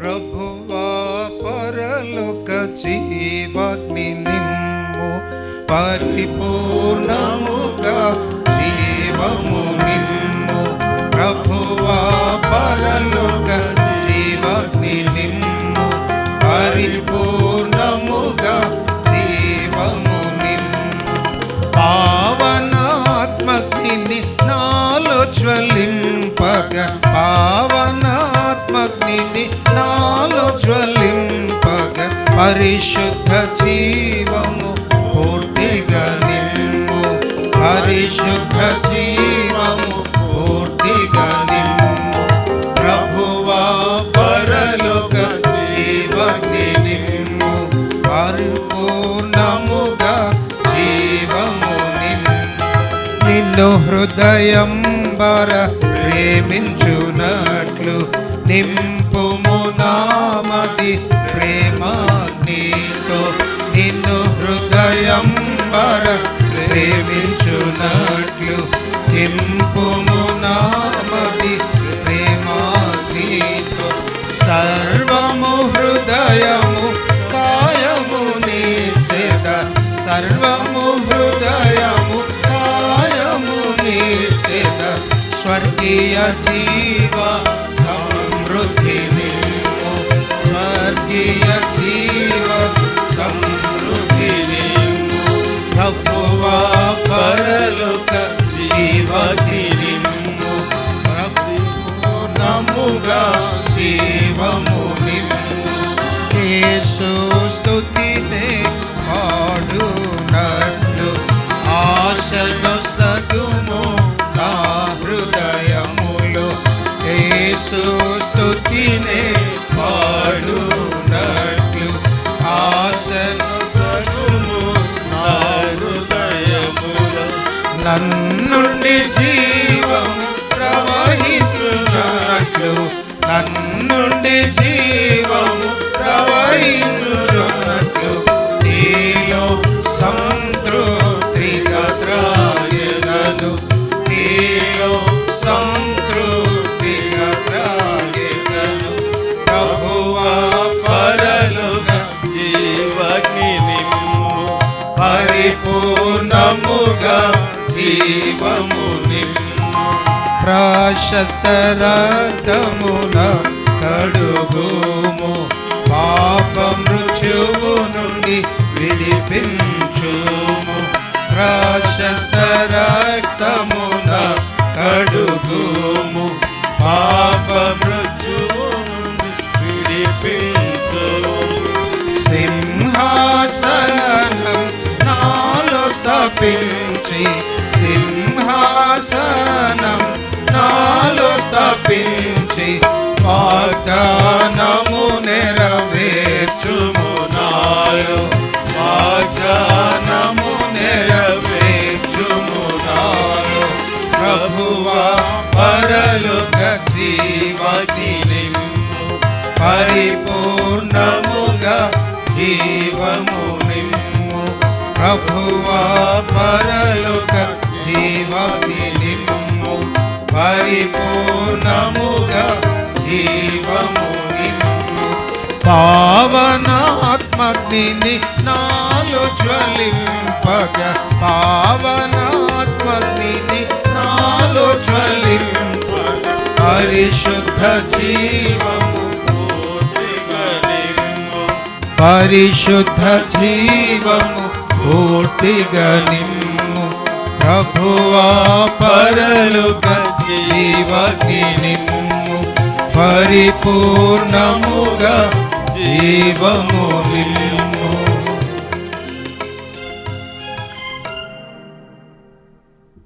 ప్రభువా పరలోక జీవాగ్ని నిమ్ము పరిపూర్ణముగా జీవము నిమ్ము ప్రభువా పరలోక పరిశుద్ధ జీవము పూర్తిగా నిమ్ము పరిశుద్ధ జీవము పూర్తిగా నిమ్ము ప్రభువా పరలోక జీవని నిమ్ము పరిపూర్ణముగా జీవము నిమ్ము నిన్ను హృదయం బర ప్రేమించునట్లు నింపుము నామది ప్రేమాగ్నితో నిన్ను హృదయం వర ప్రేమించునట్లు నింపుము నామది ప్రేమాగ్నితో సర్వము హృదయము కాయము నీచేద సర్వము హృదయము కాయము నీచేద స్వర్గీయ జీవ యేసు స్తుతినే పాడునట్లు ఆశను సగుము నా హృదయములో నన్నుండి జీవం ప్రవహించుచున్నట్లు నన్నుండి జీవం పూర్ణముగా జీవముని నిమ్ము ప్రాశస్త రక్తమున కడుగుము. పాప మృత్యువు నుండి విడిపించుము. ప్రాశస్త రక్తమున కడుగుము. సింహాసనం నాలో స్థాపించి వాగ్దానము నెరవేర్చుము నాలో. వాగ్దానము నెరవేర్చుము నాలో. ప్రభువా పరలోక జీవగ్ని పరిపూర్ణముగా జీవము ప్రభువా పరలోక జీవగ్ని నిమ్ము పరిపూర్ణముగా జీవము నిమ్ము పావనాత్మగ్ని నాలో జ్వలింపగ పావనాత్మగ్ని నాలో జ్వలింపగ పరిశుద్ధ జీవము పూర్తిగా నిమ్ము పరిశుద్ధ జీవము పూర్తిగా నిమ్ము ప్రభువా పరలోక జీవకి నిమ్ము పరిపూర్ణముగా జీవము నిమ్ము